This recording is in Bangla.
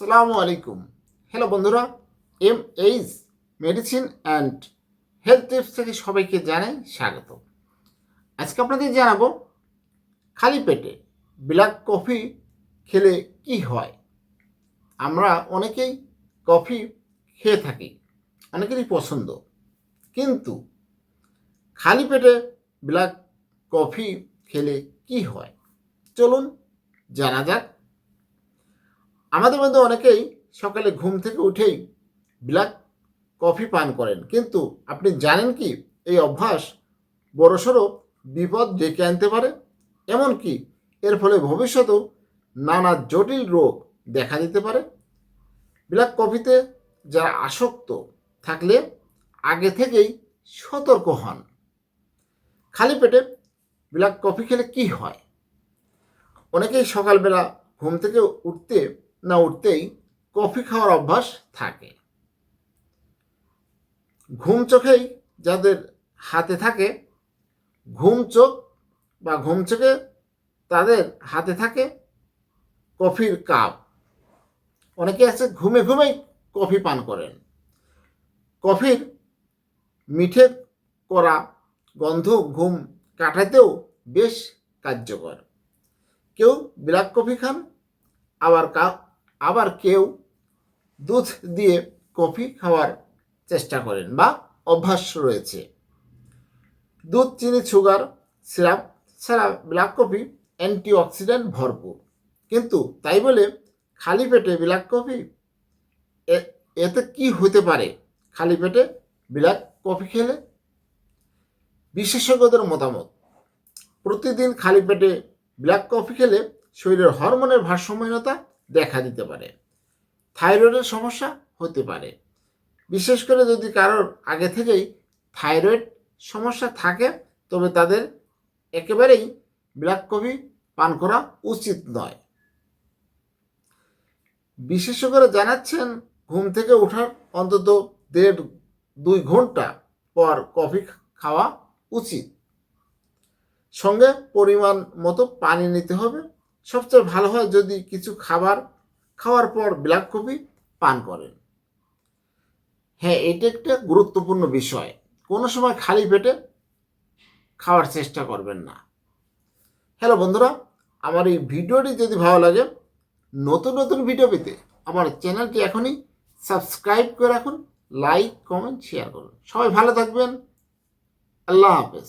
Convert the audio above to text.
আসসালামু আলাইকুম। হ্যালো বন্ধুরা M H medicine and health tips থেকে সবাইকে জানাই স্বাগত আজকে আপনাদের জানাব, খালি পেটে ব্ল্যাক কফি খেলে কি হয়? আমরা অনেকেই কফি খেয়ে থাকি, অনেকেরই পছন্দ। কিন্তু খালি পেটে ব্ল্যাক কফি খেলে কি হয়? চলুন জানা যাক। আমাদের মধ্যে অনেকেই সকালে ঘুম থেকে উঠেই ব্ল্যাক কফি পান করেন। কিন্তু আপনি জানেন কি, এই অভ্যাস বড়সড় বিপদ ডেকে আনতে পারে? এমনকি এর ফলে ভবিষ্যতেও নানা জটিল রোগ দেখা দিতে পারে। ব্ল্যাক কফিতে যারা আসক্ত থাকলে আগে থেকেই সতর্ক হন। খালি পেটে ব্ল্যাক কফি খেলে কি হয়? অনেকেই সকালবেলা ঘুম থেকে উঠতে না উঠতেই কফি খাওয়ার অভ্যাস থাকে। ঘুম চোখেই যাদের হাতে থাকে, ঘুম চোখ বা ঘুম চোখে তাদের হাতে থাকে কফির কাপ। অনেকে আছে ঘুমে ঘুমেই কফি পান করেন। কফির মিঠে করা গন্ধ ঘুম কাটাতেও বেশ কার্যকর। কেউ ব্ল্যাক কফি খান, আবার কা আবার কেউ দুধ দিয়ে কফি খাওয়ার চেষ্টা করেন বা অভ্যাস রয়েছে। দুধ, চিনি, সুগার, সিরাপ ছাড়া ব্ল্যাক কফি অ্যান্টিঅক্সিডেন্ট ভরপুর। কিন্তু তাই বলে খালি পেটে ব্ল্যাক কফি? এতে কি হতে পারে? খালি পেটে ব্ল্যাক কফি খেলে? বিশেষজ্ঞদের মতামত, প্রতিদিন খালি পেটে ব্ল্যাক কফি খেলে শরীরের হরমোনের ভারসাম্যহীনতা দেখা দিতে পারে। থাইরয়েডের সমস্যা হতে পারে। বিশেষ করে যদি কারোর আগে থেকেই থাইরয়েড সমস্যা থাকে, তবে তাদের একেবারেই ব্ল্যাক কফি পান করা উচিত নয়। বিশেষজ্ঞরা জানাচ্ছেন, ঘুম থেকে ওঠার অন্তত দেড় দুই ঘণ্টা পর কফি খাওয়া উচিত। সঙ্গে পরিমাণ মতো পানি নিতে হবে। সবচেয়ে ভালো হয় যদি কিছু খাবার খাওয়ার পর ব্ল্যাক কফি পান করেন। হ্যাঁ এটা একটা গুরুত্বপূর্ণ বিষয়। কোনো সময় খালি পেটে খাওয়ার চেষ্টা করবেন না। হ্যালো বন্ধুরা, আমার এই ভিডিওটি যদি ভালো লাগে, নতুন নতুন ভিডিও পেতে আমার চ্যানেলটি এখনই সাবস্ক্রাইব করে রাখুন, লাইক, কমেন্ট, শেয়ার করুন। সবাই ভালো থাকবেন। আল্লাহ হাফেজ।